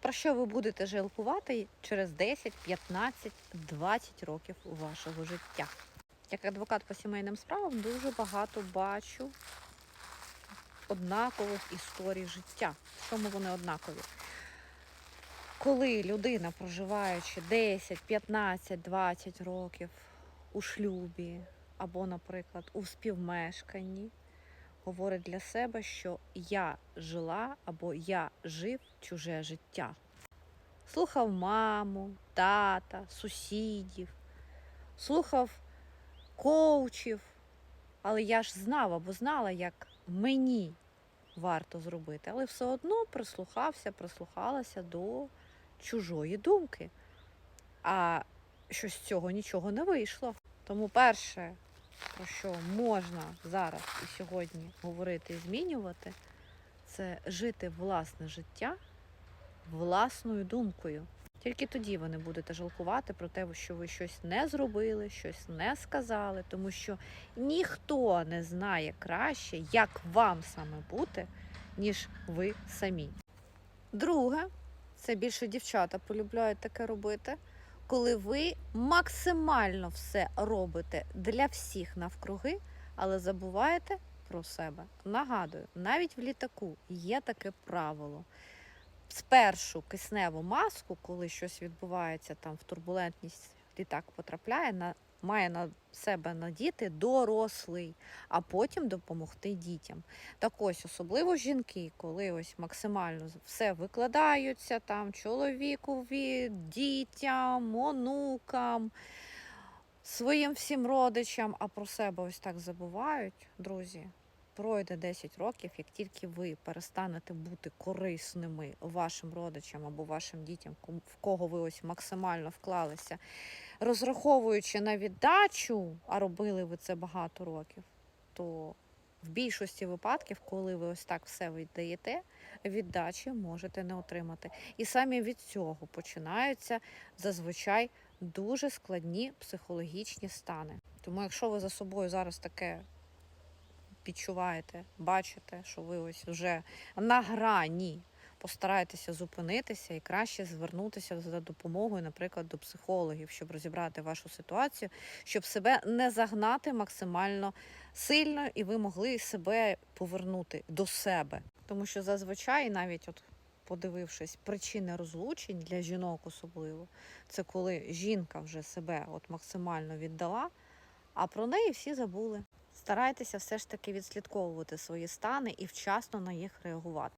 про що ви будете жалкувати через 10, 15, 20 років вашого життя. Як адвокат по сімейним справам дуже багато бачу однакових історій життя. Чому вони однакові? Коли людина, проживаючи 10, 15, 20 років у шлюбі або, наприклад, у співмешканні, говорить для себе, що я жила або я жив чуже життя. Слухав маму, тата, сусідів, слухав коучів, але я ж знав або знала, як мені варто зробити, але все одно прислухався, прислухалася до чужої думки. А що з цього нічого не вийшло. Тому перше, про що можна зараз і сьогодні говорити і змінювати, це жити власне життя власною думкою. Тільки тоді ви не будете жалкувати про те, що ви щось не зробили, щось не сказали, тому що ніхто не знає краще, як вам саме бути, ніж ви самі. Друге, це більше дівчата полюбляють таке робити, коли ви максимально все робите для всіх навкруги, але забуваєте про себе. Нагадую, навіть в літаку є таке правило. Спершу кисневу маску, коли щось відбувається там в турбулентність, літак потрапляє, на, має на себе надіти дорослий, а потім допомогти дітям. Так ось, особливо жінки, коли ось максимально все викладаються там чоловікові, дітям, онукам, своїм всім родичам, а про себе ось так забувають, друзі. Пройде 10 років, як тільки ви перестанете бути корисними вашим родичам або вашим дітям, в кого ви ось максимально вклалися, розраховуючи на віддачу, а робили ви це багато років, то в більшості випадків, коли ви ось так все віддаєте, віддачі можете не отримати. І саме від цього починаються зазвичай дуже складні психологічні стани. Тому, якщо ви за собою зараз таке відчуваєте, бачите, що ви ось вже на грані. Постарайтеся зупинитися і краще звернутися за допомогою, наприклад, до психологів, щоб розібрати вашу ситуацію, щоб себе не загнати максимально сильно, і ви могли себе повернути до себе. Тому що зазвичай, навіть от подивившись, причини розлучень для жінок особливо, це коли жінка вже себе от максимально віддала, а про неї всі забули. Старайтеся все ж таки відслідковувати свої стани і вчасно на їх реагувати.